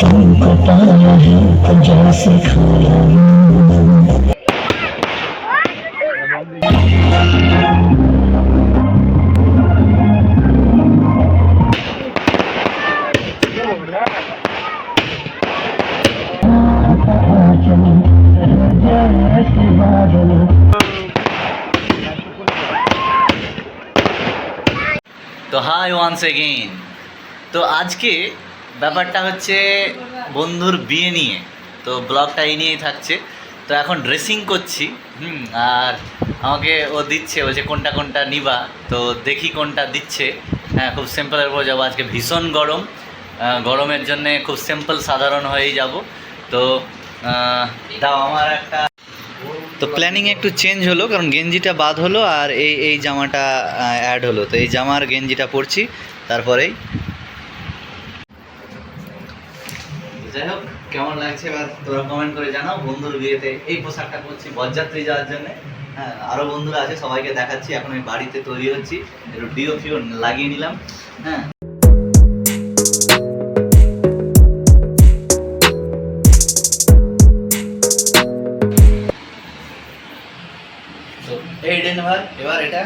तुमको पाया है तो जैसे खोया जैसे बादल তো হাই ওয়ান্স এগেইন তো আজকে ব্যাপারটা হচ্ছে বন্ধুর বিয়ে নিয়ে, তো ব্লগটা এই নিয়েই থাকছে। তো এখন ড্রেসিং করছি, হুম, আর আমাকে ও দিচ্ছে, ও যে কোনটা কোনটা নিবা, তো দেখি কোনটা দিচ্ছে। হ্যাঁ খুব সিম্পলের উপর যাব। আজকে ভীষণ গরম গরমের জন্যে খুব সিম্পল সাধারণ হয়েই যাব। তো দাও আমার একটা। তো প্ল্যানিং একটু চেঞ্জ হলো, কারণ গেঞ্জিটা বাদ হলো, আর এই এই জামাটা অ্যাড হলো। তো এই জামার গেঞ্জিটা পরছি, তারপরেই কেমন লাগছে এবার তোরা কমেন্ট করে জানাও। বন্ধুর বিয়েতে এই পোশাকটা করছি বরযাত্রী যাওয়ার জন্য। হ্যাঁ আরও বন্ধুরা আছে, সবাইকে দেখাচ্ছি, এখন আমি বাড়িতে তৈরি হচ্ছি। একটু ডিও ফিও লাগিয়ে নিলাম। হ্যাঁ। এই ডেনভার এবার এটা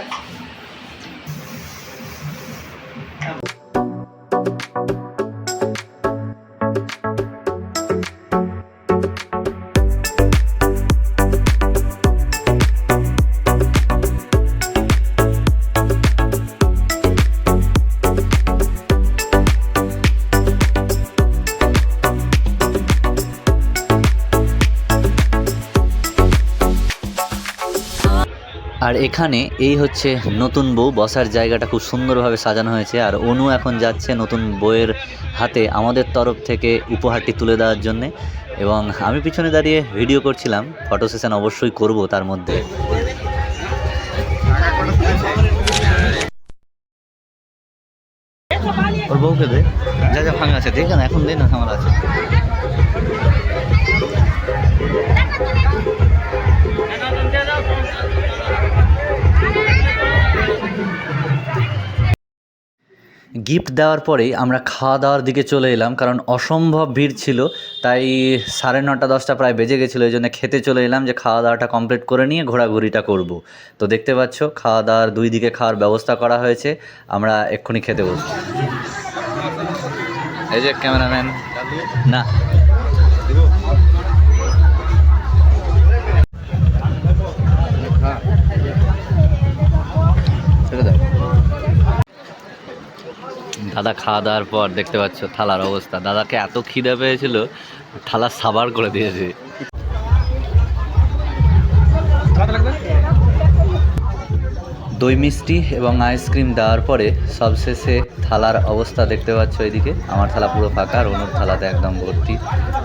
আর এখানে এই হচ্ছে নতুন বউ, বসার জায়গাটা খুব সুন্দরভাবে সাজানো হয়েছে। আর অনু এখন যাচ্ছে নতুন বউয়ের হাতে আমাদের তরফ থেকে উপহারটি তুলে দেওয়ার জন্যে। এবং আমি পিছনে দাঁড়িয়ে ভিডিও করছিলাম, ফটো সেশন অবশ্যই করব তার মধ্যে। ওর বউকে দে। যা যা ফাঁকা আছে দেখ না এখন দে না, আমার আছে। গিফট দেওয়ার পরেই আমরা খাওয়া দাওয়ার দিকে চলে এলাম, কারণ অসম্ভব ভিড় ছিল, তাই সাড়ে নটা, দশটা প্রায় বেজে গেছিল, এই জন্য খেতে চলে এলাম যে খাওয়া দাওয়াটা কমপ্লিট করে নিয়ে ঘোরাঘুরিটা করব। তো দেখতে পাচ্ছ, খাওয়া দাওয়ার দুই দিকে খাওয়ার ব্যবস্থা করা হয়েছে, আমরা এক্ষুনি খেতে বসবো। এই যে ক্যামেরাম্যান। না। ছেড়ে দাদা খাওয়া দাওয়ার পর দেখতে পাচ্ছ থালার অবস্থা। দাদাকে এত খিদে পেয়েছিল থালা সাবার করে দিয়েছে। দই মিষ্টি এবং আইসক্রিম দেওয়ার পরে সবশেষে থালার অবস্থা দেখতে পাচ্ছ এদিকে। আমার থালা পুরো ফাঁকা আর অনুর থালাতে একদম ভর্তি।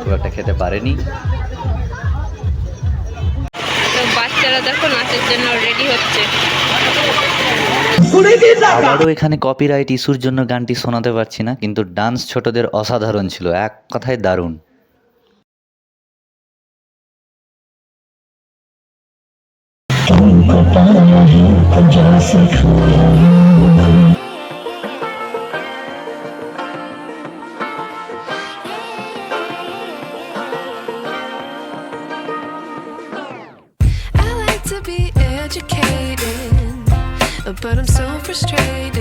খুব একটা খেতে পারেনি। বাচ্চারা দেখো নাচের জন্য রেডি হচ্ছে। আবারও এখানে কপিরাইট ইস্যুর জন্য গানটি শোনাতে পারছি না কিন্তু ডান্স ছোটদের অসাধারণ ছিল এক কথায় দারুণ तुमको पाया है तो But I'm so frustrated.